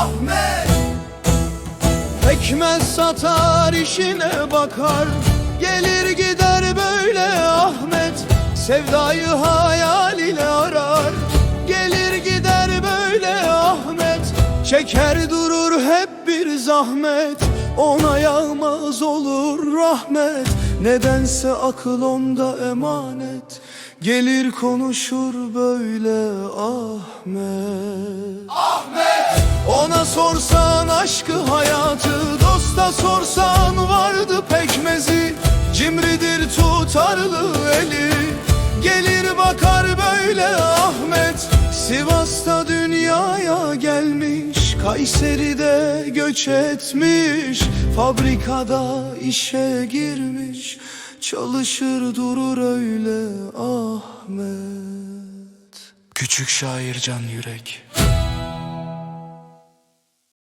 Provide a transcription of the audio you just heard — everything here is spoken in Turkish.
Ahmet. Ekmez satar işine bakar. Gelir gider böyle Ahmet. Sevdayı hayal ile arar. Gelir gider böyle Ahmet. Çeker durur hep bir zahmet. Ona yağmaz olur rahmet. Nedense akıl onda emanet. Gelir konuşur böyle Ahmet sorsan aşkı hayatı Dosta sorsan vardı pekmezi. Cimridir tutarlı eli Gelir bakar böyle Ahmet. Sivas'ta dünyaya gelmiş Kayseri'de göç etmiş. Fabrikada işe girmiş Çalışır durur öyle Ahmet. Küçük şair can yürek